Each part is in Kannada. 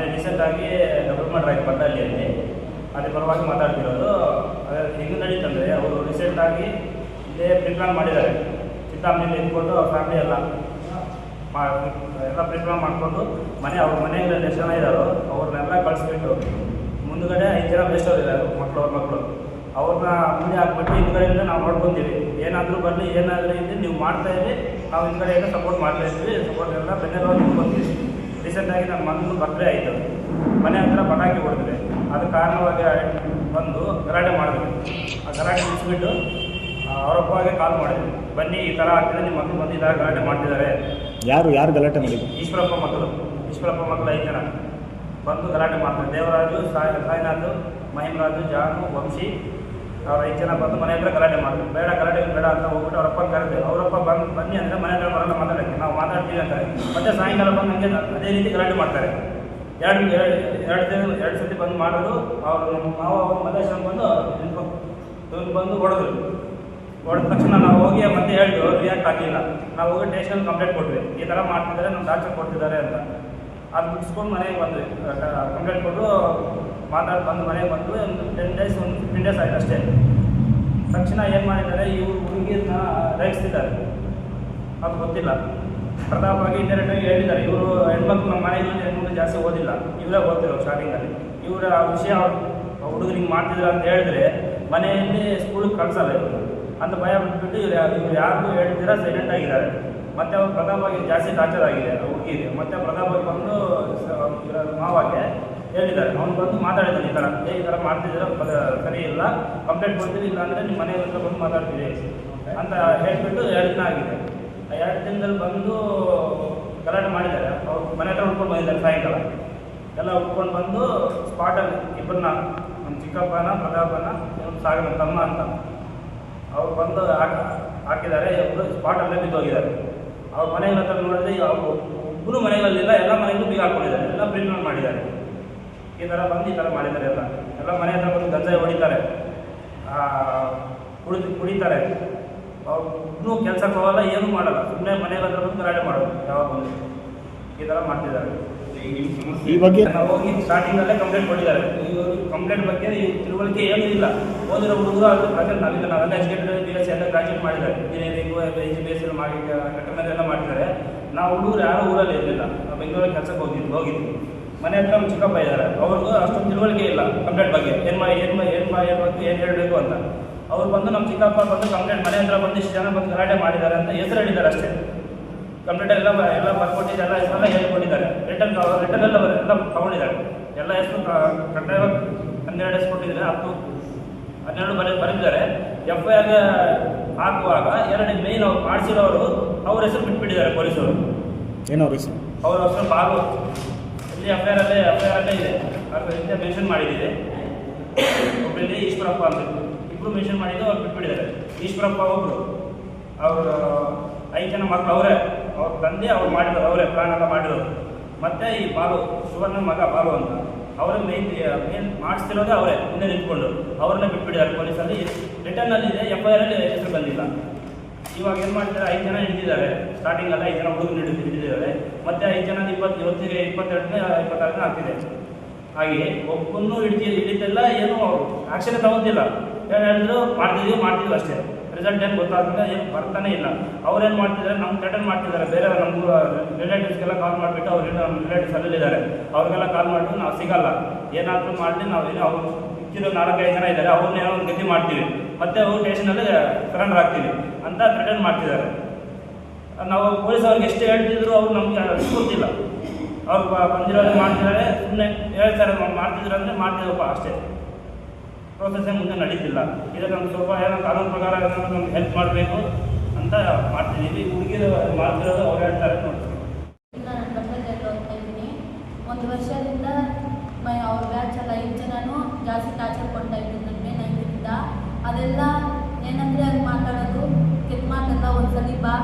ಮೊನ್ನೆ ರೀಸೆಂಟಾಗಿ ಡೆವಲಪ್ಮೆಂಟ್ ಆಗಿ ಅಲ್ಲಿ. ಅದ್ರ ಪರವಾಗಿ ಮಾತಾಡ್ತಿರೋದು. ಅದೇ ಹೆಂಗೆ ನಡೀತಂದರೆ ಅವರು ರೀಸೆಂಟಾಗಿ ಇದೇ ಪ್ರಿಪ್ಲಾನ್ ಮಾಡಿದ್ದಾರೆ. ಚಿತ್ತಾಮಣಿಯಲ್ಲಿ ಇಟ್ಕೊಂಡು ಅವ್ರ ಫ್ಯಾಮಿಲಿ ಎಲ್ಲ ಎಲ್ಲ ಪ್ರಿಪ್ಲಾನ್ ಮಾಡಿಕೊಂಡು ಮನೆ, ಅವ್ರ ಮನೆಯಲ್ಲಿ ಎಷ್ಟು ಜನ ಇದ್ದಾರೋ ಅವ್ರನ್ನೆಲ್ಲ ಕಳಿಸ್ಬಿಟ್ಟು ಮುಂದುಗಡೆ ಐದು ಜನ ಬೆಸ್ಟವ್ರು ಇದ್ದಾರೆ ಮಕ್ಕಳು ಅವ್ರ ಮಕ್ಕಳು ಅವ್ರನ್ನ ಮುಂದೆ ಹಾಕ್ಬಿಟ್ಟು ಹಿಂದ್ಗಡೆಯಿಂದ ನಾವು ನೋಡ್ಕೊಂತೀವಿ. ಏನಾದರೂ ಬರಲಿ, ಏನಾದರೂ ಇದ್ದರೆ ನೀವು ಮಾಡ್ತಾ ಇದ್ದೀವಿ ನಾವು ಹಿಂದ್ಗಡೆಯಿಂದ ಸಪೋರ್ಟ್ ಮಾಡ್ತಾ ಇರ್ತೀವಿ. ಸಪೋರ್ಟ್ ಎಲ್ಲ ಬೆನ್ನೆಲ್ಲ ನಿಂತ್ಕೊಂತೀವಿ ರೀಸೆಂಟಾಗಿ ನನ್ನ ಮಗನ ಬರ್ತ್ಡೇ ಆಯಿತು. ಮನೆ ಹತ್ರ ಪಟಾಕಿ ಹೊಡೆದ್ರೆ ಅದು ಕಾರಣವಾಗಿ ಬಂದು ಗಲಾಟೆ ಮಾಡಿದ್ರು ಆ ಗಲಾಟೆ ಮುಗಿಸ್ಬಿಟ್ಟು ಅವರಪ್ಪಗೆ ಕಾಲ್ ಮಾಡಿದ್ರು ಬನ್ನಿ ಈ ಥರ ಆಗ್ತಿದೆ ನಿಮ್ಮ ಮಕ್ಕಳು ಥರ ಗಲಾಟೆ ಮಾಡ್ತಿದ್ದಾರೆ. ಯಾರು ಯಾರು ಗಲಾಟೆ ಮಾಡಿದ್ರು ಈಶ್ವರಪ್ಪ ಮಕ್ಕಳು ಈಶ್ವರಪ್ಪ ಮಕ್ಕಳು ಐದು ಜನ ಬಂದು ಗಲಾಟೆ ಮಾಡ್ತಾರೆ. ದೇವರಾಜು ಸಾಯಿ ಸಾಯಿನಾಥ್ ಮಹಿಮರಾಜು ಜಾನು ವಂಶಿ ಅವ್ರ ಐದು ಜನ ಬಂದು ಮನೆ ಹತ್ರ ಗಲಾಟೆ ಮಾಡಿದ್ರು ಬೇಡ, ಗಲಾಟೆ ಬೇಡ ಅಂತ ಹೋಗ್ಬಿಟ್ಟು ಅವರಪ್ಪ ಕರೆದು ಅವರಪ್ಪ ಬಂದು, ಬನ್ನಿ ಅಂದರೆ ಮನೆ ಹತ್ರ ಬರೋಲ್ಲ ಮಾತಾಡೋಕ್ಕೆ. ನಾವು ಮಾತಾಡ್ತೀವಿ ಅಂತಾರೆ. ಮತ್ತೆ ಸಾಯಂಕಾಲ ಬಂದು ಹಂಗೆ ಅದೇ ರೀತಿ ಗಲಾಟೆ ಮಾಡ್ತಾರೆ. ಎರಡು ಎರಡು ಎರಡು ದಿನ, ಎರಡು ಸತಿ ಬಂದು ಮಾಡೋದು ಅವರು ನಾವು ಮಾವ, ಅವ್ರ ಬಂದು ಇವ್ರು ಬಂದು ಹೊಡೆದ್ರು. ಹೊಡೆದ ತಕ್ಷಣ ನಾವು ಹೋಗಿ ಮತ್ತೆ ಹೇಳಿದ್ವು ರಿಯಾಕ್ಟ್ ಆಗಲಿಲ್ಲ. ನಾವು ಹೋಗಿ ಟೇಷನ್ ಕಂಪ್ಲೇಂಟ್ ಕೊಟ್ವಿ. ಈ ಥರ ಮಾಡ್ತಿದ್ದಾರೆ ನಮ್ಮ ಟಾರ್ಚರ್ ಕೊಡ್ತಿದ್ದಾರೆ ಅಂತ. ಅದು ಬಿಡಿಸ್ಕೊಂಡು ಮನೆಗೆ ಬಂದ್ವಿ. ಕಂಪ್ಲೇಂಟ್ ಕೊಟ್ಟು ಮಾತಾಡಿ ಬಂದು ಮನೆಗೆ ಬಂದು ಒಂದು ಟೆನ್ ಡೇಸ್ ಒಂದು ಫಿಫ್ಟೀನ್ ಡೇಸ್ ಆಯಿತು ಅಷ್ಟೇ. ತಕ್ಷಣ ಏನು ಮಾಡಿದ್ದಾರೆ, ಇವರು ಹುಡುಗಿಯನ್ನ ರೈಸ್ತಿದ್ದಾರೆ. ಅದು ಗೊತ್ತಿಲ್ಲ. ಪ್ರತಾಪವಾಗಿ ಇಂಡೈರೆಕ್ಟಾಗಿ ಹೇಳಿದ್ದಾರೆ, ಇವರು ಹೆಣ್ಮಕ್ಳು ನಮ್ಮ ಮನೆಯಲ್ಲಿ ಹೆಣ್ಮಕ್ಳು ಜಾಸ್ತಿ ಓದಿಲ್ಲ. ಇವರೇ ಓದ್ತಿರೋ ಸ್ಟಾರ್ಟಿಂಗಲ್ಲಿ ಇವರ ವಿಷಯ ಹುಡುಗರಿಗೆ ಮಾಡ್ತಿದ್ರು ಅಂತ ಹೇಳಿದ್ರೆ ಮನೆಯಲ್ಲಿ ಸ್ಕೂಲಿಗೆ ಕಳ್ಸಲ್ಲ ಇವರು. ಅಂತ ಭಯ ಬಿಟ್ಬಿಟ್ಟು ಇವ್ರು ಇವ್ರು ಯಾರಿಗೂ ಹೇಳ್ತೀರಾ ಸೈಲೆಂಟ್ ಆಗಿದ್ದಾರೆ. ಮತ್ತೆ ಅವ್ರು ಪ್ರತಾಪಾಗಿ ಜಾಸ್ತಿ ಟಾರ್ಚರ್ ಆಗಿದೆ ಹುಡುಗಿ ಹುಡುಗಿಗೆ. ಮತ್ತೆ ಪ್ರತಾಪಾಗಿ ಬಂದು ಇವರ ಮಾವಾಗೆ ಹೇಳಿದ್ದಾರೆ. ಅವ್ನು ಬಂದು ಮಾತಾಡಿದ್ದಾನೆ ಈ ಥರ. ಏ, ಈ ಥರ ಮಾಡ್ತಿದ್ದೀರ? ಸರಿ ಇಲ್ಲ. ಕಂಪ್ಲೇಂಟ್ ಕೊಡ್ತೀವಿ ಇಲ್ಲ ಅಂದರೆ ನಿಮ್ಮ ಮನೆ ಹತ್ರ ಬಂದು ಮಾತಾಡ್ತೀವಿ ಅಂತ ಹೇಳಿಬಿಟ್ಟು ಎರಡು ದಿನ ಆಗಿದೆ. ಆ ಎರಡು ದಿನದಲ್ಲಿ ಬಂದು ಗಲಾಟೆ ಮಾಡಿದ್ದಾರೆ. ಅವ್ರು ಮನೆ ಹತ್ರ ಉಟ್ಕೊಂಡು ಬಂದಿದ್ದಾರೆ ಸಾಯಂಕಾಲ. ಎಲ್ಲ ಉಟ್ಕೊಂಡು ಬಂದು ಸ್ಪಾಟಲ್ಲಿ ಇಬ್ಬರನ್ನ, ನಮ್ಮ ಚಿಕ್ಕಪ್ಪನ, ಪ್ರತಾಪನ ಇನ್ನೊಂದು ಸಾಗರ ತಮ್ಮ ಅಂತ ಅವ್ರು ಬಂದು ಹಾಕ, ಹಾಕಿದ್ದಾರೆ. ಇಬ್ಬರು ಸ್ಪಾಟಲ್ಲೇ ಬಿದ್ದೋಗಿದ್ದಾರೆ ಅವ್ರ ಮನೆಗಳ ಹತ್ರ ನೋಡಿದ್ರೆ ಅವರು ಒಬ್ಬರು ಮನೆಗಳಲ್ಲಿಲ್ಲ. ಎಲ್ಲ ಮನೆಗಳು ಬೀಗ ಹಾಕೊಂಡಿದ್ದಾರೆ ಎಲ್ಲ ಪ್ರಿಂಟ್ ಮಾಡಿದ್ದಾರೆ. ಈ ಥರ ಬಂದು ಈ ಥರ ಮಾಡಿದ್ದಾರೆ ಎಲ್ಲ. ಎಲ್ಲ ಮನೆ ಹತ್ರ ಬಂದು ಗಂಜಾಯಿ ಹೊಡಿತಾರೆ. ಕುಡಿದು ಕುಡಿತಾರೆ. ಅವ್ರು ಇನ್ನೂ ಕೆಲಸಕ್ಕೆ ಹೋಗಲ್ಲ ಏನೂ ಮಾಡಲ್ಲ. ಸುಮ್ಮನೆ ಮನೆ ಹತ್ರ ಬಂದು ಗಲಾಟೆ ಮಾಡೋದು ಯಾವಾಗ ಬಂದು. ಈ ಥರ ಮಾಡ್ತಿದ್ದಾರೆ. ಈ ಬಗ್ಗೆ? ನಾವು ಹೋಗಿ ಸ್ಟಾರ್ಟಿಂಗಲ್ಲೇ ಕಂಪ್ಲೇಂಟ್ ಕೊಟ್ಟಿದ್ದಾರೆ. ಕಂಪ್ಲೇಂಟ್ ಬಗ್ಗೆ ಈ ತಿಳುವಳಿಕೆ ಏನೂ ಇಲ್ಲ. ಓದಿರೋ ಹುಡುಗರು ಅದು ಪ್ರಜೆಂಟ್ ನಾವಿಲ್ಲ ನಾವೆಲ್ಲ ಎಜುಕೇಟೆಡ್ ಬಿ ಎಸ್ ಎಲ್ಲ ಗ್ರಾಜುಯೇಟ್ ಮಾಡಿದ್ದಾರೆ. ಇಂಜಿನಿಯರಿಂಗು ಬಿ ಎಸ್ ಮಾಡಿ ಕಟ್ಟಡ ಎಲ್ಲ ಮಾಡಿದ್ದಾರೆ ನಾವು ಹುಡುಗರು ಯಾರೂ ಊರಲ್ಲಿ ಇರಲಿಲ್ಲ. ನಾವು ಬೆಂಗಳೂರಿಗೆ ಕೆಲಸಕ್ಕೆ ಹೋಗಿದ್ವಿ ಹೋಗಿದ್ವಿ. ಮನೆ ಹತ್ರ ನಮ್ಮ ಚಿಕ್ಕಪ್ಪ ಇದ್ದಾರೆ. ಅವ್ರಿಗೂ ಅಷ್ಟೊಂದು ತಿಳುವಳಿಕೆ ಇಲ್ಲ ಕಂಪ್ಲೇಂಟ್ ಬಗ್ಗೆ. ಏನು ಮಾ ಏನು ಮಾ ಏನು ಮಾ ಹೇಳ್ಬೇಕು ಏನು ಹೇಳಬೇಕು ಅಂತ. ಅವ್ರು ಬಂದು ನಮ್ಮ ಚಿಕ್ಕಪ್ಪ ಬಂದು ಕಂಪ್ಲೇಂಟ್ ಮನೆ ಹತ್ರ ಬಂದು ಇಷ್ಟು ಜನ ಬಂದು ಗಲಾಟೆ ಮಾಡಿದ್ದಾರೆ ಅಂತ ಹೆಸರು ಹೇಳಿದ್ದಾರೆ ಅಷ್ಟೇ. ಕಂಪ್ಲೇಂಟ್ ಎಲ್ಲ ಎಲ್ಲ ಬರ್ಕೊಟ್ಟಿದ್ದಾರೆ ಎಲ್ಲ ಹೆಸರೆಲ್ಲ ಹೇಳ್ಕೊಟ್ಟಿದ್ದಾರೆ. ರಿಟರ್ನ್ ರಿಟರ್ನ್ ಎಲ್ಲ ಬರ್- ಎಲ್ಲ ತಗೊಂಡಿದ್ದಾರೆ. ಎಲ್ಲ ಹೆಸರು ಕಡ್ಡಾಯವಾಗಿ ಹನ್ನೆರಡು ಹೆಸರು ಕೊಟ್ಟಿದ್ದಾರೆ ಹತ್ತು ಹನ್ನೆರಡು ಬರೀ ಬರೆದಿದ್ದಾರೆ. ಎಫ್ ಐ ಆರ್ಗೆ ಹಾಕುವಾಗ ಎರಡು ಮೇನ್ ಅವ್ರು ಮಾಡಿಸಿರೋರು ಅವ್ರ ಹೆಸರು ಬಿಟ್ಬಿಟ್ಟಿದ್ದಾರೆ ಪೊಲೀಸರು. ಏನೋ ಹೆಸರು? ಅವ್ರ ಹೆಸರು ಬಾಬು ಇಲ್ಲಿ ಅಫೇರ್ ಅಲ್ಲೇ ಅಫೇರ್ ಅಲ್ಲೇ ಇದೆ. ಅದರಿಂದ ಹಿಂದೆ ಮೆನ್ಷನ್ ಮಾಡಿದ್ದೀವಿ ಒಬ್ಬರಲ್ಲಿ ಈಶ್ವರಪ್ಪ ಅಂತ ಇಬ್ಬರು ಮೆನ್ಷನ್ ಮಾಡಿದ್ದು ಅವ್ರು ಬಿಟ್ಬಿಟ್ಟಿದ್ದಾರೆ. ಈಶ್ವರಪ್ಪ ಒಬ್ಬರು ಅವರು ಐದು ಜನ ಮಕ್ಕಳು ಅವರೇ. ಅವ್ರ ತಂದೆ ಅವ್ರು ಮಾಡಿದ್ರು ಅವರೇ ಪ್ಲಾನ್ ಎಲ್ಲ ಮಾಡಿರೋದು. ಮತ್ತೆ ಈ ಬಾಲು, ಸುವರ್ಣ ಮಗ ಬಾಲು ಅಂತ. ಅವರೇ ಮೇನ್ ಮೇನ್ ಮಾಡಿಸ್ತಿರೋದೇ ಅವರೇ, ಮುಂದೆ ನಿಂತ್ಕೊಂಡು. ಅವ್ರನ್ನೇ ಬಿಟ್ಬಿಟ್ಟಿದ್ದಾರೆ ಪೊಲೀಸಲ್ಲಿ. ರಿಟರ್ನಲ್ಲಿ ಇದೆ ಎಫ್ ಐ ಆರಲ್ಲಿ ಹೆಸರು ಬಂದಿಲ್ಲ. ಇವಾಗ ಏನು ಮಾಡ್ತಾರೆ ಐದು ಜನ ಹಿಡಿದಿದ್ದಾರೆ ಸ್ಟಾರ್ಟಿಂಗ್ ಅಲ್ಲ, ಐದು ಜನ ಹುಡುಗರು ಹಿಡಿದು ಹಿಡಿದಿದ್ದಾರೆ ಮತ್ತೆ ಐದು ಜನ ಇಪ್ಪತ್ತು, ಇವತ್ತಿಗೆ ಇಪ್ಪತ್ತೆರಡನೇ, ಇಪ್ಪತ್ತಾರನೇ ಆಗ್ತಿದೆ. ಹಾಗೆ ಒಬ್ಬನ್ನು ಹಿಡಿದ ಹಿಡಿತಿಲ್ಲ ಏನು ಆಕ್ಷನ್ ತಗೋತಿಲ್ಲ. ಏನು ಹೇಳಿದ್ರು? ಮಾಡ್ತಿದ್ವಿ ಮಾಡ್ತಿದ್ವಿ ಅಷ್ಟೇ. ರಿಸಲ್ಟ್ ಏನು ಗೊತ್ತಾಗುತ್ತೆ ಏನು ಬರ್ತಾನೆ ಇಲ್ಲ. ಅವ್ರೇನು ಮಾಡ್ತಿದ್ದಾರೆ? ನಮ್ಮ ಥ್ರೆಟನ್ ಮಾಡ್ತಿದ್ದಾರೆ. ಬೇರೆ ನಮ್ಮ ರಿಲೇಟಿವ್ಸ್ಗೆಲ್ಲ ಕಾಲ್ ಮಾಡಿಬಿಟ್ಟು ಅವ್ರು ನಮ್ಮ ರಿಲೇಟಿವ್ಸ್ ಅಲ್ಲಿದ್ದಾರೆ ಅವ್ರಿಗೆಲ್ಲ ಕಾಲ್ ಮಾಡಿದ್ರು, ನಾವು ಸಿಗಲ್ಲ. ಏನಾದರೂ ಮಾಡಲಿ, ನಾವು ಏನೋ ಅವ್ರು ಇಕ್ಕಿರೋ ನಾಲ್ಕೈದು ಜನ ಇದ್ದಾರೆ. ಅವ್ರನ್ನೇನೋ ಒಂದು ಗತಿ ಮಾಡ್ತೀವಿ. ಮತ್ತೆ ಅವರು ಟೇಷನಲ್ಲಿ ಸರೆಂಡರ್ ಆಗ್ತೀವಿ ಅಂತ ಥ್ರೆಟನ್ ಮಾಡ್ತಿದ್ದಾರೆ. ನಾವು ಪೊಲೀಸ್ ಅವ್ರಿಗೆ ಎಷ್ಟು ಹೇಳ್ತಿದ್ರು ಅವ್ರು ನಮಗೆ ಗೊತ್ತಿಲ್ಲ. ಅವ್ರು ಬಂದಿರೋದು ಮಾಡ್ತಿದ್ದಾರೆ ಸುಮ್ಮನೆ ಹೇಳ್ತಾರೆ ನಾವು ಮಾಡ್ತಿದ್ರು ಅಂದರೆ ಮಾಡ್ತಿದ್ದಪ್ಪ ಅಷ್ಟೇ. ಪ್ರೋಸೆಸ್ಸೇ ಮುಂದೆ ನಡೀತಿಲ್ಲ. ಇದಕ್ಕೆ ನಮ್ಗೆ ಸ್ವಲ್ಪ ಏನೋ ಕಾನೂನು ಪ್ರಕಾರ ನಮ್ಗೆ ಹೆಲ್ಪ್ ಮಾಡಬೇಕು ಅಂತ ಮಾಡ್ತಿದ್ದೀವಿ. ಹುಡುಗಿರು ಮಾಡ್ತಿರೋದು ಅವ್ರು ಹೇಳ್ತಾರೆ ನೋಡಿ. ನಾನು ಒಂದು ವರ್ಷದಿಂದ ಅವ್ರ ಬ್ಯಾಚ್ ಎಲ್ಲ ಐದು ನಾನು ಜಾಸ್ತಿ ಟಾರ್ಚರ್ ಕೊಡ್ತಾ ಅದೆಲ್ಲ ಏನಂದರೆ ಅದು ಮಾತಾಡೋದು. ಕೆಟ್ಟ ಮಾತೆಲ್ಲ ಒಂದ್ಸಲಿ ಬಾ.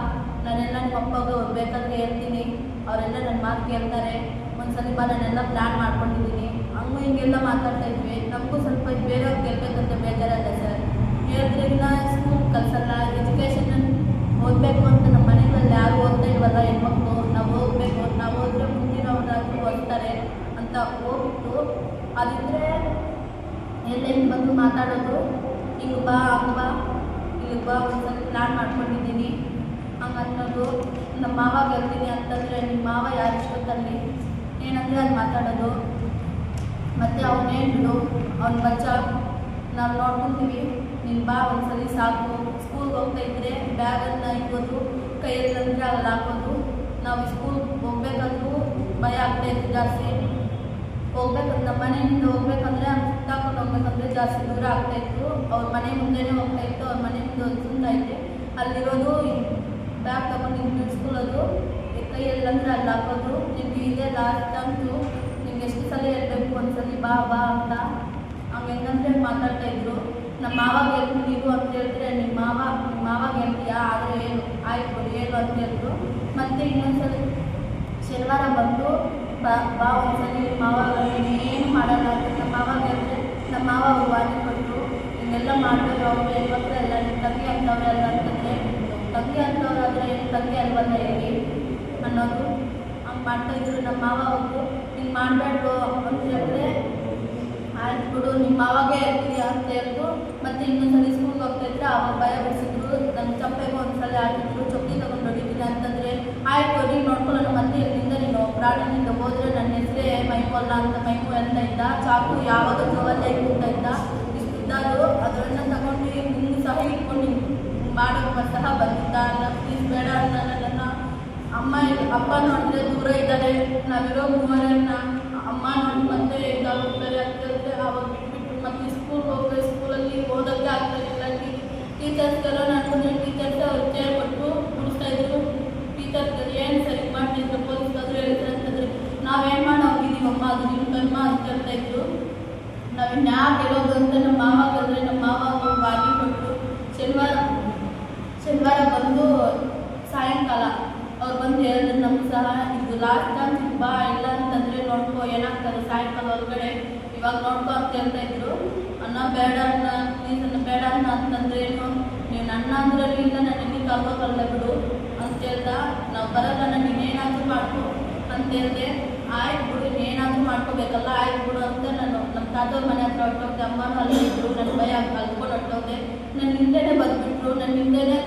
ನಾನೆಲ್ಲ ನಿಮ್ಮ ಅಪ್ಪಗೆ ಹೋಗ್ಬೇಕಂತ ಹೇಳ್ತೀನಿ. ಅವರೆಲ್ಲ ನನ್ನ ಮಾತು ಕೇಳ್ತಾರೆ. ಒಂದ್ಸಲಿ ಬಾ, ನಾನೆಲ್ಲ ಪ್ಲ್ಯಾನ್ ಮಾಡ್ಕೊಂಡಿದ್ದೀನಿ. ಹಂಗೂ ಹಿಂಗೆಲ್ಲ ಮಾತಾಡ್ತಾ ಇದ್ವಿ. ನಮಗೂ ಸ್ವಲ್ಪ ಬೇರೆ ಬೇರೆಯವ್ರು ಕೇಳ್ಬೇಕಂತ ಬೇಜಾರಲ್ಲ ಸರ್. ಹೇಳಿದ್ರಿಂದ ಸ್ಕೂಲ್ ಕಲ್ಸಲ್ಲ. ಎಜುಕೇಷನ್ ಓದಬೇಕು ಅಂತ ನಮ್ಮ ಮನೆಗಳಲ್ಲಿ ಯಾರು ಓದ್ತಾ ಇಲ್ವಲ್ಲ ಹೆಣ್ಮಕ್ಳು, ನಾವು ಓದಬೇಕು. ನಾವು ಓದಿದ್ರೆ ಮುಂದಿನವರಾದ್ರೂ ಓದ್ತಾರೆ ಅಂತ ಹೋಗ್ಬಿಟ್ಟು, ಅದಿದ್ರೆ ಎಲ್ಲೆಲ್ಲಿ ಬಂದು ಮಾತಾಡೋದು? ಹಿಂಗೆ ಬಾ ಹಂಗೆ ಬಾ. ಇಲ್ಲಿಗೆ ಬಾ, ಒಂದ್ಸಲ ಪ್ಲ್ಯಾನ್ ಮಾಡ್ಕೊಂಡಿದ್ದೀನಿ. ಹಂಗೆ ಅನ್ನೋದು ನಮ್ಮ ಮಾವ ಗೆಲ್ತೀನಿ ಅಂತಂದರೆ ನಿಮ್ಮ ಮಾವ ಯಾರು ಇಷ್ಟೊತ್ತಲ್ಲಿ? ಏನಂದರೆ ಅದು ಮಾತಾಡೋದು. ಮತ್ತು ಅವನೇನು ಬಿಡು, ಅವ್ನ ಬಚ್ಚ. ನಾವು ನೋಡ್ಕೊತೀವಿ. ನೀನು ಬಾ, ಒಂದ್ಸಲಿ ಸಾಕು. ಸ್ಕೂಲ್ಗೆ ಹೋಗ್ತಾ ಇದ್ರೆ ಬ್ಯಾಗನ್ನು ಇಕ್ಕೋದು ಕೈಯಲ್ಲಿ ಅಂದರೆ ಅಲ್ಲಿ ಹಾಕೋದು. ನಾವು ಸ್ಕೂಲ್ ಹೋಗ್ಬೇಕಂದ್ರೂ ಭಯ ಆಗ್ತಾ ಇತ್ತು ಜಾಸ್ತಿ. ಹೋಗ್ಬೇಕಂದ್ರೆ ನಮ್ಮ ಮನೆಯಿಂದ ಹೋಗ್ಬೇಕಂದ್ರೆ ಸುತ್ತಾಕೊಂಡು ಹೋಗ್ಬೇಕಂದ್ರೆ ಜಾಸ್ತಿ ದೂರ ಆಗ್ತಾ ಇತ್ತು ಅವ್ರ ಮನೆ ಮುಂದೆನೇ ಹೋಗ್ತಾ ಇತ್ತು, ಅವ್ರ ಮನೆ ಮುಂದೆ ಒಂದು ಸುಂದ ಐತೆ ಅಲ್ಲಿರೋದು ಬ್ಯಾಗ್ ತಗೊಂಡು ಹಿಂಗೆ ನಿಲ್ಸ್ಕೊಳ್ಳೋದು ಕೈಯಲ್ಲಂದ್ರೆ ಅಲ್ಲಿ ಹಾಕೋದು ನಿಮ್ಗೆ ಇದೇ ಲಾಸ್ಟ್ ಅಂತು ನಿಮ್ಗೆ ಎಷ್ಟು ಸಲ ಹೇಳ್ಬೇಕು, ಒಂದ್ಸಲಿ ಬಾ ಬಾ ಅಂತ. ಹಂಗೆ ಹೆಂಗಂದ್ರೆ ಮಾತಾಡ್ತಾ ಇದ್ರು. ನಮ್ಮ ಮಾವಾಗ ಹೇಳ್ತು ನೀವು ಅಂತ ಹೇಳಿದ್ರೆ ನಿಮ್ಮ ಮಾವ ನಿಮ್ಮ ಮಾವಾಗ ಹೇಳ್ತೀಯಾ? ಆದರೆ ಏನು ಆಯ್ತು ಏನು ಅಂತ ಹೇಳಿದ್ರು. ಮತ್ತೆ ಇನ್ನೊಂದ್ಸಲಿ ಶನಿವಾರ ಬಂದು, ಬಾ ಬಾ ಒಂದ್ಸಲಿ, ಮಾವ ಏನು ಮಾಡಲ್ಲ ಅಂತ ನಮ್ಮ ಮಾವಾಗ ಹೇಳಿದ್ರೆ ನಮ್ಮ ಮಾವ ಅವ್ರು ವಾದಿ ಕೊಟ್ಟರು ಹಿಂಗೆಲ್ಲ ಮಾಡಬೇಕು, ಅವ್ರು ಹೆಣ್ಮಕ್ಳು ಎಲ್ಲ ತಂಗಿ ಅಂತವ್ರೆ ಅಲ್ಲ ಅಂತಂದರೆ ತಂಗಿ ಅಂತವ್ರಾದ್ರೆ ತಂಗಿ ಅಲ್ವಲ್ಲ ಹೇಳಿ ಅನ್ನೋದು ಹಂಗೆ ಮಾಡ್ತಾಯಿದ್ರು ನಮ್ಮ ಮಾವ ಅವರು ಹಿಂಗೆ ಮಾಡಬೇಡ್ರು ಅಂತ ಹೇಳಿದ್ರೆ ಆಯ್ತು ಬಿಡು ನಿಮ್ಮ ಮಾವಾಗೆ ಇರ್ತೀಯ ಅಂತ ಹೇಳಿದ್ರು ಮತ್ತೆ ಇನ್ನೊಂದ್ಸಲ ಸ್ಕೂಲ್ಗೆ ಹೋಗ್ತಾ ಇದ್ರೆ ಅವಾಗ ಭಯ ಬಿಡಿಸಿದ್ರು. ನನ್ನ ಚಪ್ಪೆಗೆ ಒಂದ್ಸಲ ಹಾಕಿದ್ರು ಚೊಕ್ಕಿ ತಗೊಂಡು ಹೊಡಿತೀನಿ ಅಂತಂದರೆ, ಆಯ್ತು ನೀನು ನೋಡ್ಕೊಳ್ಳೋಣ, ಮತ್ತೆ ಇಲ್ಲಿಂದ ನೀನು ಪ್ರಾಣದಿಂದ ಹೋದ್ರೆ ನನ್ನ ಹೆಸರೇ ಮೈಕೊಲ್ಲ ಅಂತ ಮೈಮು ಅಂತ ಇದ್ದ. ಚಾಕು ಯಾವಾಗ ಜೋವಲ್ಲೇ ಇಟ್ಕೊತಾ ಇದ್ದ ಇಷ್ಟಿದ್ದದು ಅದರನ್ನ ತಗೊಂಡು ಹಿಂಗೆ ಸಹ ಇಟ್ಕೊಂಡು ಮಾಡೋಕ್ಕೆ ಸಹ ಬಂದಿದ್ದ ಅಲ್ಲ ಪ್ಲೀಸ್ ಬೇಡ ಅಂತ ನನ್ನ ಅಮ್ಮ ಅಪ್ಪ ನೋಡಿದ್ರೆ ದೂರ ಇದ್ದಾರೆ. ನಾವಿರೋ ಮೂವರನ್ನ ಅಮ್ಮ ನೋಡಿ ಮತ್ತೆ ಇದಾಗುತ್ತಾರೆ ಅಂತ ಹೇಳಿದ್ರೆ ಅವಾಗ ಬಿಟ್ಬಿಟ್ಟು ಮತ್ತೆ ಸ್ಕೂಲ್ ಹೋಗ್ತಾರೆ ಸ್ಕೂಲಲ್ಲಿ ಓದೋಕ್ಕೆ ಆಗ್ತಾ ಇಲ್ಲ. ಟೀಚರ್ಸ್ಗೆಲ್ಲ ನಡ್ಕೊಂಡ್ರೆ ಟೀಚರ್ಸ್ ಅವ್ರು ಚೇರ್ ಕೊಟ್ಟು ಕುಡಿಸ್ತಾ ಇದ್ರು. ಟೀಚರ್ಸ್ ಏನು ಸರಿ ಮಾಡಿ ಅಂತ ಪೊಲೀಸ್ ಆದರೂ ಹೇಳ್ತಾರೆ ಅಂತಂದ್ರೆ, ನಾವೇನು ಮಾಡಿ ಅಮ್ಮ ಅದು ನಿಮ್ಮ ಕರ್ಮ ಅಂತ ಹೇಳ್ತಾ ಇದ್ರು. ನಾವಿನ್ನು ಯಾಕೆ ಇರೋದು ಅಂತ ನಮ್ಮ ಮಾವ ನಮ್ಮ ಮಾವ ಅವ್ರು ಬಾಗಿ ಕೊಟ್ಟರು ಶನಿವಾರ ಶನಿವಾರ ಬಂದು ಸಾಯಂಕಾಲ ಅವ್ರು ಬಂದು ಹೇಳಿದ್ರು, ನಮ್ಗೆ ಸಹ ಇದು ಲಾಸ್ಟ್ ಅಂತ ಬಾ, ಇಲ್ಲ ಅಂತಂದರೆ ನೋಡ್ಕೊ, ಏನಾಗ್ತದೆ ಸಾಯಂಕಾಲ ಹೊರಗಡೆ ಇವಾಗ ನೋಡ್ಕೊ ಅಂತ ಹೇಳ್ತಾ ಇದ್ರು. ಅನ್ನ ಬೇಡ ಅನ್ನ ಅನ್ನ ಬೇಡ ಅನ್ನ ಅಂತಂದ್ರೆ ಏನು? ನೀವು ನನ್ನ ಅಂದ್ರಲ್ಲಿ ಇಲ್ಲ, ನಾನು ನಿಮಗೆ ಕರ್ಕೋಬಲ್ಲ ಬಿಡು? ಅಂತ ಹೇಳ್ದ. ನಾವು ಬರಲ್ಲ ನನಗೆ ಏನಾದರೂ ಮಾಡ್ಕೊ. ಅಂತ ಹೇಳ್ದೆ. ಆಯ್ತು ಬಿಡು ಏನಾದರೂ ಮಾಡ್ಕೋಬೇಕಲ್ಲ, ಆಯ್ತು ಬಿಡು ಅಂತ ನಾನು ನಮ್ಮ ತಾತವ್ರ ಮನೆ ಹತ್ರ ಹೊಟ್ಟೋಗ್ದೆ ಅಲ್ಲಿ ಇದ್ರು ನನ್ನ ಭಯ ಕಲ್ತ್ಕೊಂಡು ಹೊಟ್ಟೋಗ್ದೆ ನನ್ನ ಹಿಂದೆನೇ ಬಂದ್ಬಿಟ್ರು ನನ್ನ ಹಿಂದೆನೇ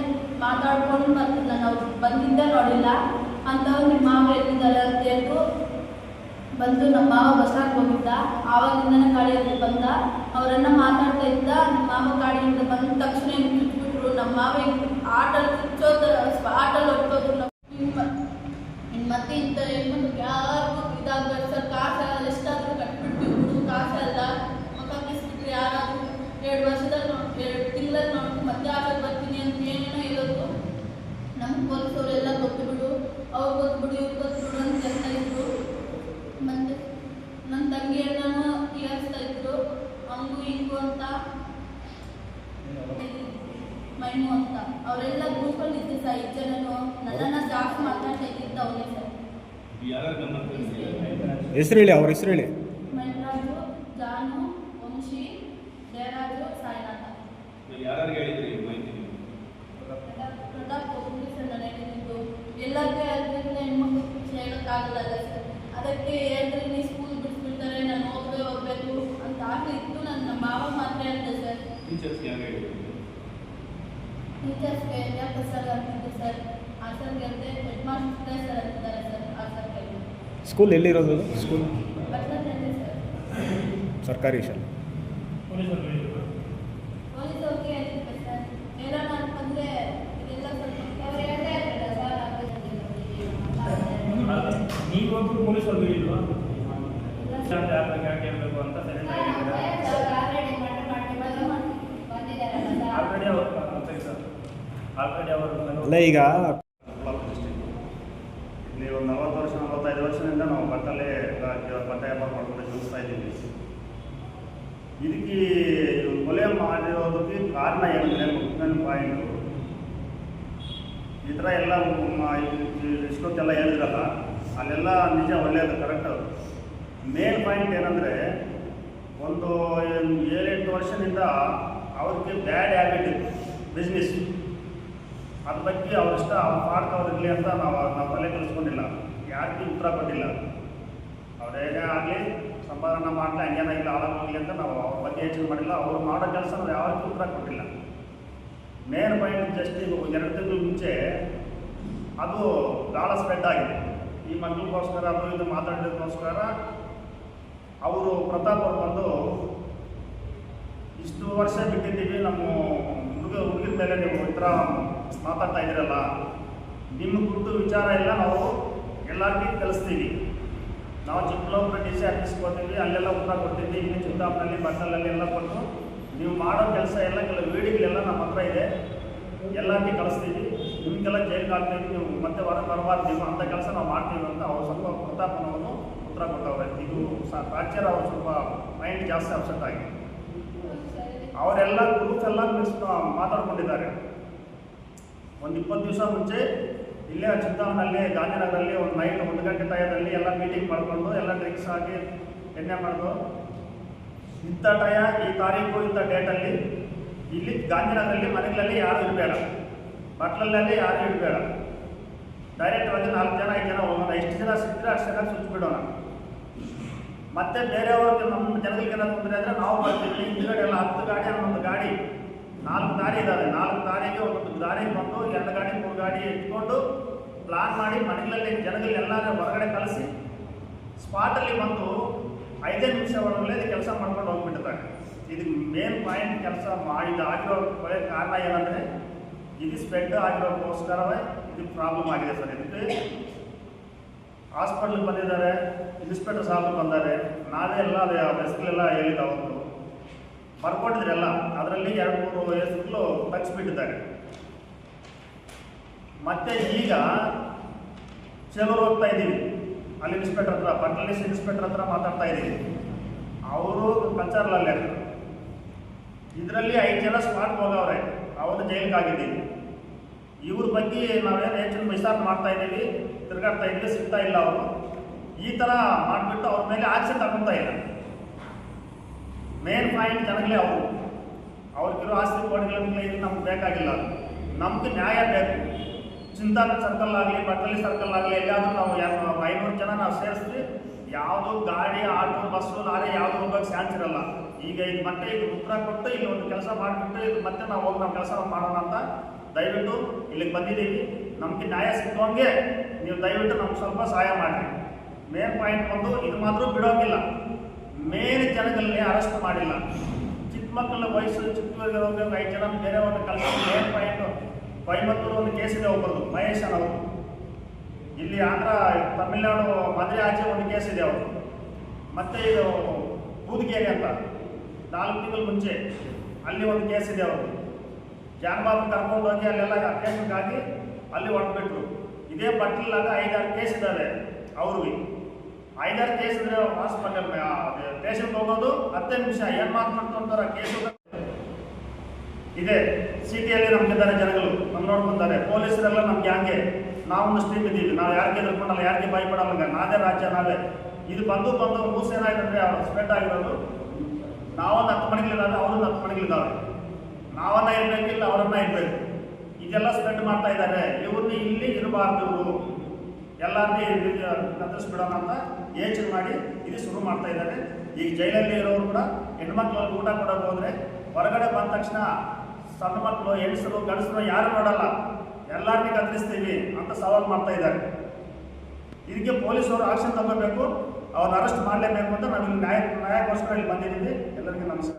ಮಾತಾಡ್ಕೊಂಡು ಬಂದು ನಾನು ಅವ್ರು ಬಂದಿದ್ದೇ ನೋಡಿಲ್ಲ. ಅಂತವ್ರು ನಿಮ್ಮ ಮಾವ ಎಲ್ಲಿದ್ದಾರೆ ಅಂತ ಹೇಳ್ದು ಬಂದು ನಮ್ಮ ಮಾವ ಬಸ್ಸಾಗಿ ಹೋಗಿದ್ದ. ಆವಾಗಿಂದನೇ ಗಾಡಿಯಲ್ಲಿ ಬಂದ. ಅವರನ್ನ ಮಾತಾಡ್ತಾ ಇದ್ದ. ನಮ್ಮ ಮಾವ ಗಾಡಿಯಿಂದ ಬಂದ ತಕ್ಷಣ ಹಿಂಗೆ ನಮ್ಮ ಮಾವ ಹಿಂಗೆ ಆಟಲ್ಲಿ ಚುಚ್ಚೋದು ಆಟಲ್ಲಿ ಹೊಟ್ಟೋದ್ರು ನಮ್ಮ ಇನ್ನು ಮತ್ತೆ ಇಂಥ ಹೆಣ್ಮಕ್ಳು ಯಾರಿಗೂ ಇದಾಗಬೇಕು ಸರ್ ಕಾಸು ಎಷ್ಟಾದರೂ ಕಟ್ಬಿಟ್ಟು ಕಾಸು ಅಲ್ಲ ಮಕ್ಕ ಕಿಸ್ಬಿಟ್ರೆ ಯಾರಾದರೂ ಎರಡು ವರ್ಷದಲ್ಲಿ ನೋಡಿ ಎರಡು ತಿಂಗಳಲ್ಲಿ ನೋಡಿ ಮತ್ತೆ ಆಟಕ್ಕೆ ಬರ್ತೀನಿ ಅಂತ ಏನೇನೋ ಹೇಳೋದು ನಮ್ಮ ಪೊಲೀಸವರೆಲ್ಲ ಗೊತ್ತು ಬಿಡು ಅವ್ರು ಗೊತ್ತು ಬಿಡು ಇವ್ರು ಗೊತ್ತು ಬಿಡು ಅಂತ ಹೇಳ್ತಾ ಇದ್ರು ಮತ್ತು ನನ್ನ ತಂಗಿಯನ್ನೂ ತೀರಿಸ್ತಾ ಇದ್ರು ಹಂಗು ಹಿಂಗು ಅಂತ ಮೈನು ಅಂತ. ಅವರೆಲ್ಲ ಗ್ರೂಪಲ್ಲಿ ಇದ್ದು ಸರ್ ಐದು ಜನನು. ನನ್ನನ್ನು ಜಾಸ್ತಿ ಮಾತಾಡ್ತಾ ಇದ್ದ ಅವನೇ ಸರ್. ಹೆಸರು ಹೇಳಿ ಅವ್ರ ಹೆಸರು ಹೇಳಿ ಮೈರಾಜು ಜಾನು ವಂಶಿ ಜಯರಾಜು ಸಾಯಿನಾಥ ಯಾರು ಹೇಳಿದ್ರಿ ಈ ಮಾಹಿತಿ ನೀವು? ಪ್ರತಾಪ್ ಪೊಲೀಸ್ ನಾನು ಹೇಳಿದ್ದು ಎಲ್ಲರಿಗೂ ಅದರಿಂದ ಹೆಣ್ಮಕ್ಳು ಹೇಳೋಕ್ಕಾಗಲ್ಲ ಸರ್ ಅದಕ್ಕೆ ಹೇಳಿದ್ರೆ ನೀವು ಸ್ಕೂಲ್ ಬಿಟ್ಬಿಡ್ತಾರೆ ನಾನು ಹೋಗೇ ಹೋಗ್ಬೇಕು ಅಂತ ಆಗಲಿ ಇತ್ತು ನನ್ನ ನಮ್ಮ ಮಾವ ಮಾತ್ರ ಹೇಳಿದೆ ಸರ್ ಟೀಚರ್ಸ್ಗೆ ಯಾರು ಹೇಳಿದ್ರಿ ಟೀಚರ್ಸ್ಗೆ ಯಾಕೆ ಸರ್? ಅಂತಿದ್ದೆ ಸರ್. ಆ ಸರ್ ಹೇಳಿದೆ ಹೆಡ್ ಮಾಸ್ಟರ್ ಸರ್ ಅಂತಿದ್ದಾರೆ ಸರ್ ಆ ಸರ್ ಕೇಳಿ ಸ್ಕೂಲ್ ಎಲ್ಲಿರೋದು ಅದು? ಸ್ಕೂಲ್. ಬರ್ತದೆ ಸರ್. ಸರ್ಕಾರಿ ಶಾಲೆ. ಪೊಲೀಸ್ ಅವ್ರಿಗೆ ಹೇಳಿದ್ದೆ ಸರ್. ಹೇಳೋಣ ಅಂತಂದರೆ ಇದೆಲ್ಲ ಸ್ವಲ್ಪ ಅವ್ರು ಹೇಳ್ತಾ ಇದ್ದಾರೆ ಸರ್ ಅಲ್ಲ, ನೀವೊಬ್ರು ಪೊಲೀಸರು ಹೇಳಿಲ್ವಾ? ಇಲ್ಲ ಅಂತ ಸರ್. ಯಾಕೆ ಯಾಕೆ ಹೇಳ್ಬೇಕು ಅಂತ ಸೈಲೆಂಟ್ ಆಗಿದ್ದಾರೆ ಆಲ್ರೆಡಿ ಅವರು ಸರಿ ಸರ್ ಆಲ್ರೆಡಿ ಅವರು ಅಲ್ಲ ಈಗ ಇಲ್ಲಿ ಒಂದು ನಲವತ್ತು ವರ್ಷ ನಲವತ್ತೈದು ವರ್ಷದಿಂದ ನಾವು ಬಟ್ಟಲೆ ಬಟ್ಟೆ ವ್ಯಾಪಾರ ಮಾಡ್ಕೊಂಡು ಜೀವಿಸ್ತಾ ಇದ್ದೀವಿ. ಇದಕ್ಕೆ ಕೊಲೆ ಮಾಡಿರೋದಕ್ಕೆ ಕಾರಣ ಏನಂದರೆ ಮುಖ್ಯమైన ಪಾಯಿಂಟು. ಈ ಥರ ಎಲ್ಲ ಇಷ್ಟೊತ್ತೆಲ್ಲ ಹೇಳಿದ್ರಲ್ಲ ಅಲ್ಲೆಲ್ಲ ನಿಜ ಒಳ್ಳೆಯದು ಕರೆಕ್ಟ್ ಮೇನ್ ಪಾಯಿಂಟ್ ಏನಂದರೆ ಒಂದು ಏಳೆಂಟು ವರ್ಷದಿಂದ ಅವ್ರಿಗೆ ಬ್ಯಾಡ್ ಹ್ಯಾಬಿಟ್ ಇತ್ತು ಬಿಸ್ನೆಸ್. ಅದ್ರ ಬಗ್ಗೆ ಅವ್ರಿಷ್ಟ ಅವ್ರ ಪಾಡ್ಕ ಅವ್ರು ಅಂತ ನಾವು ನಾವು ತಲೆ ಕಲಿಸ್ಕೊಂಡಿಲ್ಲ ಯಾರಿಗೂ ಉತ್ತರ ಕೊಟ್ಟಿಲ್ಲ. ಅವ್ರೇನೇ ಆಗಲಿ, ಸಂಪಾದನೆ ಮಾಡಲಿ ಹಂಗೇನ ಇಲ್ಲ ಹಾಳಾಗೋಗ್ಲಿ ಅಂತ ನಾವು ಅವ್ರ ಬಗ್ಗೆ ಯೋಚನೆ ಮಾಡಿಲ್ಲ. ಅವ್ರು ಮಾಡೋ ಕೆಲಸ ನಾವು ಯಾರಿಗೂ ಉತ್ತರ ಕೊಟ್ಟಿಲ್ಲ. ಮೇನ್ ಪಾಯಿಂಟ್ ಜಸ್ಟ್ ಎರಡು ತಿಂಗಳ ಮುಂಚೆ ಅದು ಗಾಳ ಸ್ಪ್ರೆಡ್ ಆಗಿದೆ. ಈ ಮಕ್ಕಳಿಗೋಸ್ಕರ ಅದು ಇದು ಮಾತಾಡೋದಕ್ಕೋಸ್ಕರ ಅವರು ಪ್ರತಾಪ್ ಅವ್ರು ಬಂದು ಇಷ್ಟು ವರ್ಷ ಬಿಟ್ಟಿದ್ದೀವಿ, ನಮ್ಮ ಹುಡುಗ ಹುಡುಗಿದ ಮೇಲೆ ನೀವು ಉತ್ತರ ಮಾತಾಡ್ತಾ ಇದ್ದೀರಲ್ಲ ನಿಮ್ಮ ಕುರಿತು ವಿಚಾರ ಎಲ್ಲ ನಾವು ಎಲ್ಲರಿಗೂ ಕಲಿಸ್ತೀವಿ. ನಾವು ಚಿಕ್ಕಬಳ್ಳಾಪುರ ಡಿ ಸಿ ಹೋಗ್ತೀವಿ ಅಲ್ಲೆಲ್ಲ ಉತ್ತರ ಕೊಡ್ತೀವಿ ಇಲ್ಲಿ ಚಿತ್ತಾಪುರಲ್ಲಿ ಬಟ್ಟಲಲ್ಲಿ ಎಲ್ಲ ಕೊಟ್ಟು ನೀವು ಮಾಡೋ ಕೆಲಸ ಎಲ್ಲ, ಕೆಲವು ವೀಡಿಯೋಗಳೆಲ್ಲ ನಮ್ಮ ಹತ್ರ ಇದೆ. ಎಲ್ಲರಿಗೂ ಕಳಿಸ್ತೀವಿ ನಿಮಗೆಲ್ಲ ಜೈಲಿಗೆ ಹಾಕ್ತೀವಿ, ನೀವು ಮತ್ತೆ ಹೊರಗೆ ಬರಬಾರ್ದು, ನೀವು ಅಂಥ ಕೆಲಸ ನಾವು ಮಾಡ್ತೀವಿ ಅಂತ ಅವ್ರು ಸ್ವಲ್ಪ ಪ್ರತಾಪನವನ್ನು ಉತ್ತರ ಕೊಟ್ಟವ್ರೆ. ಇದು ಸ ಪ್ರಾಚ್ಯರ ಅವ್ರು ಸ್ವಲ್ಪ ಮೈಂಡ್ ಜಾಸ್ತಿ ಅಪ್ಸೆಟ್ ಆಗಿದೆ ಅವರೆಲ್ಲ ಗ್ರೂಪ್ಸ್ ಎಲ್ಲ ಮಾತಾಡ್ಕೊಂಡಿದ್ದಾರೆ. ಒಂದು ಇಪ್ಪತ್ತು ದಿವಸ ಮುಂಚೆ ಇಲ್ಲೇ ಚಿಂತಾಮಣಲ್ಲಿ ಗಾಂಧಿನಗರಲ್ಲಿ ಒಂದು ನೈಟ್ ಒಂದು ಗಂಟೆ ಟಯದಲ್ಲಿ ಎಲ್ಲ ಮೀಟಿಂಗ್ ಮಾಡಿಕೊಂಡು ಎಲ್ಲ ಡ್ರಿಂಕ್ಸ್ ಹಾಕಿ ಎಣ್ಣೆ ಮಾಡೋದು. ಇಂಥ ಟಯ ಈ ತಾರೀಕು ಇಂಥ ಡೇಟಲ್ಲಿ ಇಲ್ಲಿ ಗಾಂಧಿನಗರದಲ್ಲಿ ಮನೆಗಳಲ್ಲಿ ಯಾರು ಇರಬೇಡ. ಬಟ್ಲಲ್ಲಿ ಯಾರು ಇರಬೇಡ. ಡೈರೆಕ್ಟ್ ಆಗಿ ನಾಲ್ಕು ಜನ, ಐದು ಜನ ಹೋಗೋಣ. ಎಷ್ಟು ಜನ ಸಿಕ್ಕರೆ ಅಷ್ಟು ಜನ ಸುತ್ತ ಬಿಡೋಣ ಮತ್ತೆ ಬೇರೆಯವ್ರಿಗೆ ನಮ್ಮ ಜನಗಳಿಗೆ ಏನಾದ್ರು ತೊಂದರೆ ಅಂದರೆ ನಾವು ಬರ್ತೀವಿ. ಹಿಂದ್ಗಡೆ ಎಲ್ಲ ಹತ್ತು ಗಾಡಿ ಒಂದು ಗಾಡಿ. ನಾಲ್ಕು ದಾರಿ ಇದ್ದಾವೆ ನಾಲ್ಕು ದಾರಿಗೆ ಒಂದೊಂದು ದಾರಿಗೆ ಬಂದು, ಎರಡು ಗಾಡಿ, ಮೂರು ಗಾಡಿ ಇಟ್ಕೊಂಡು ಪ್ಲಾನ್ ಮಾಡಿ ಮನೆಗಳಲ್ಲಿ ಜನಗಳನ್ನೆಲ್ಲರೂ ಹೊರಗಡೆ ಕಳಿಸಿ ಸ್ಪಾಟಲ್ಲಿ ಬಂದು ಐದೇ ನಿಮಿಷ ಒಳಗಡೆ ಕೆಲಸ ಮಾಡ್ಕೊಂಡು ಹೋಗ್ಬಿಟ್ಟಿದ್ದಾರೆ. ಇದು ಮೇನ್ ಪಾಯಿಂಟ್ ಕೆಲಸ ಇದು ಆಗಿರೋ ಕಾರಣ ಏನಂದರೆ ಇದು ಸ್ಪ್ರೆಡ್ ಆಗಿರೋಕ್ಕೋಸ್ಕರವೇ ಇದು ಪ್ರಾಬ್ಲಮ್ ಆಗಿದೆ ಸರ್. ಇದಕ್ಕೆ ಹಾಸ್ಪಿಟ್ಲಿಗೆ ಬಂದಿದ್ದಾರೆ ಇನ್ಸ್ಪೆಕ್ಟರ್ ಸಾಹೇಬರು ಬಂದಾರೆ. ನಾವೇ ಎಲ್ಲ ಹೆಸರುಗಳೆಲ್ಲ ಹೇಳಿದ್ದು ಅವತ್ತು. ಬರ್ಕೊಟ್ಟಿದ್ರೆಲ್ಲ. ಅದರಲ್ಲಿ ಎರಡು ಮೂರು ಹೆಸರುಗಳು ತಗ್ಸ್ಬಿಟ್ಟಿದ್ದಾರೆ. ಮತ್ತೆ ಈಗ ಚೆಲೂರು ಹೋಗ್ತಾ ಇದ್ದೀವಿ. ಅಲ್ಲಿ ಇನ್ಸ್ಪೆಕ್ಟರ್ ಹತ್ರ ಪಟ್ಲಿಸ್ ಇನ್ಸ್ಪೆಕ್ಟರ್ ಹತ್ರ ಮಾತಾಡ್ತಾ ಇದ್ದೀವಿ. ಅವರು ಕಲ್ಚರಲ್ಲೇ ಇದರಲ್ಲಿ ಐದು ಜನ ಸ್ಮಾರ್ಟ್ ಹೋಗವ್ರೆ ಅವರು ಜೈಲಿಗೆ ಆಗಿದ್ದೀವಿ ಇವ್ರ ಬಗ್ಗೆ ನಾವೇನು ಹೆಚ್ಚಿನ ವಿಚಾರ ಮಾಡ್ತಾ ಇದ್ದೀವಿ, ತಿರುಗಾಡ್ತಾ ಇದ್ದೀವಿ ಸಿಗ್ತಾ ಇಲ್ಲ ಅವರು. ಈ ಥರ ಮಾಡಿಬಿಟ್ಟು ಅವ್ರ ಮೇಲೆ ಆಕ್ಷನ್ ತಗೊತಾ ಇಲ್ಲ ಮೇನ್ ಪಾಯಿಂಟ್ ಜನಗಳೇ ಅವರು. ಅವ್ರಿಗಿರೋ ಆಸ್ತಿ ಕೋಟಿಗಳ ಇದು ನಮ್ಗೆ ಬೇಕಾಗಿಲ್ಲ ನಮ್ಗೆ ನ್ಯಾಯ ಬೇಕು. ಚಿಂತಾನ ಸರ್ಕಲ್ ಆಗಲಿ, ಬಟ್ಟಲಿ ಸರ್ಕಲ್ ಆಗಲಿ ಎಲ್ಲಾದರೂ ನಾವು ಐನೂರು ಜನ ನಾವು ಸೇರಿಸ್ತೀವಿ. ಯಾವುದು ಗಾಡಿ, ಆಟೋ, ಬಸ್ಸು, ಲಾರಿ ಯಾವುದು ಹೋಗೋಕೆ ಚಾನ್ಸ್ ಇರಲ್ಲ. ಈಗ ಇದು ಮತ್ತೆ ಇದು ಉತ್ತರ ಕೊಟ್ಟು ಇಲ್ಲಿ ಒಂದು ಕೆಲಸ ಮಾಡಿಬಿಟ್ಟು ಇದು ಮತ್ತೆ ನಾವು ಹೋಗಿ ನಾವು ಕೆಲಸ ಮಾಡೋಣ ಅಂತ ದಯವಿಟ್ಟು ಇಲ್ಲಿಗೆ ಬಂದಿದ್ದೀವಿ. ನಮಗೆ ನ್ಯಾಯ ಸಿಕ್ಕುವಂಗೆ ನೀವು ದಯವಿಟ್ಟು ನಮ್ಗೆ ಸ್ವಲ್ಪ ಸಹಾಯ ಮಾಡಿರಿ. ಮೇನ್ ಪಾಯಿಂಟ್ ಬಂದು ಇದು ಮಾತ್ರ ಬಿಡೋಂಗಿಲ್ಲ ಮೇನ್ ಜನಗಳನ್ನೇ ಅರೆಸ್ಟ್ ಮಾಡಿಲ್ಲ. ಮಕ್ಕಳ ವಯಸ್ಸು, ಚಿಕ್ಕವರಿಗೆ ಐದು ಜನ ಬೇರೆಯವ್ರನ್ನ ಕಳಿಸಿ ಏನು ಪಾಯಿಂಟು ಕೊಯಮತ್ತೂರು ಒಂದು ಕೇಸ್ ಇದೆ ಒಬ್ಬರದು ಮಹೇಶ್ ಅನ್ನೋರು. ಇಲ್ಲಿ ಆಂಧ್ರ, ತಮಿಳುನಾಡು ಮದುವೆ ಆಚೆ ಒಂದು ಕೇಸ್ ಇದೆ ಅವರು ಮತ್ತೆ ಇದು ಕೂದಿಗೆರೆ ಅಂತ. ನಾಲ್ಕು ತಿಂಗಳ ಮುಂಚೆ ಅಲ್ಲಿ ಒಂದು ಕೇಸ್ ಇದೆ ಅವರು ಜಾನ್ಬಾಬು ಕರ್ಕೊಂಡು ಹೋಗಿ ಅಲ್ಲೆಲ್ಲ ಕೇಸ್ಗಾಗಿ ಅಲ್ಲಿ ಹೊಡೆದ್ಬಿಟ್ರು ಇದೇ ಬಟ್ಲಾಗ ಐದಾರು ಕೇಸ್ ಇದ್ದಾವೆ ಅವ್ರಿಗೆ ಐದಾರು ಕೇಸ್ ಇದ್ರೆ ಹಾಸ್ಪಿಟಲ್ ಪೇಷಂಟ್ ಹೋಗೋದು, ಹತ್ತೇ ನಿಮಿಷ, ಏನ್ ಮಾತಾಡ್ತಾರ ಕೇಸು ಇದೆ, ಸಿಟಿಯಲ್ಲಿ ನಮ್ಗಿದ್ದಾರೆ ಜನಗಳು ನಮ್ಮ ನೋಡ್ಕೊಂತಾರೆ ಪೊಲೀಸರೆಲ್ಲ ನಮ್ಗೆ ಹಂಗೆ, ನಾವೊಂದು ಸ್ಟ್ರೀಮ್ ಇದ್ದೀವಿ, ನಾವು ಯಾರಿಗೆ ಎದುರ್ಕೊಂಡಲ್ಲ ಯಾರಿಗೆ ಭಯಪಡಲ್ಲ ನಾವೇ ರಾಜ್ಯ, ನಾವೇ. ಇದು ಬಂದು ಬಂದು ಮೂಸ್ ಏನಾಯ್ತಂದ್ರೆ, ಅವ್ರು ಸ್ಪ್ರೆಡ್ ಆಗಿರೋದು, ನಾವೊಂದು ಹತ್ತು ಮನೆಗಳಿದ್ದಾವೆ ಅವರೊಂದು ಹತ್ತು ಮನೆಗಳಿದ್ದಾವೆ ನಾವನ್ನ ಇರ್ಬೇಕಿಲ್ಲ, ಅವರನ್ನ ಇರಬೇಕು. ಇದೆಲ್ಲ ಸ್ಪ್ರೆಡ್ ಮಾಡ್ತಾ ಇದ್ದಾರೆ. ಇವ್ರನ್ನ ಇಲ್ಲಿ ಇರಬಾರ್ದು. ಎಲ್ಲರನ್ನೂ ಕತ್ತರಿಸ್ಬಿಡೋಣ ಅಂತ ಯೋಚನೆ ಮಾಡಿ ಇದು ಶುರು ಮಾಡ್ತಾ ಇದ್ದಾರೆ ಈಗ ಜೈಲಲ್ಲಿ ಇರೋರು ಕೂಡ ಹೆಣ್ಮಕ್ಳು ಊಟ ಕೊಡೋಕೆ ಹೋದರೆ ಹೊರಗಡೆ ಬಂದ ತಕ್ಷಣ ಸಣ್ಣ ಮಕ್ಕಳು ಹೆಣ್ಸರು ಗಂಡಸರು ಯಾರು ನೋಡಲ್ಲ. ಎಲ್ಲರನ್ನೂ ಕತ್ತರಿಸ್ತೀವಿ ಅಂತ ಸವಾಲು ಮಾಡ್ತಾ ಇದ್ದಾರೆ. ಇದಕ್ಕೆ ಪೊಲೀಸರು ಆಕ್ಷನ್ ತಗೋಬೇಕು. ಅವ್ರನ್ನ ಅರೆಸ್ಟ್ ಮಾಡಲೇಬೇಕು ಅಂತ ನಾವು ಇಲ್ಲಿ ನ್ಯಾಯ ನ್ಯಾಯಕ್ಕೋಸ್ಕರ ಇಲ್ಲಿ ಬಂದಿದ್ದೀವಿ. ಎಲ್ಲರಿಗೂ ನಮಸ್ಕಾರ.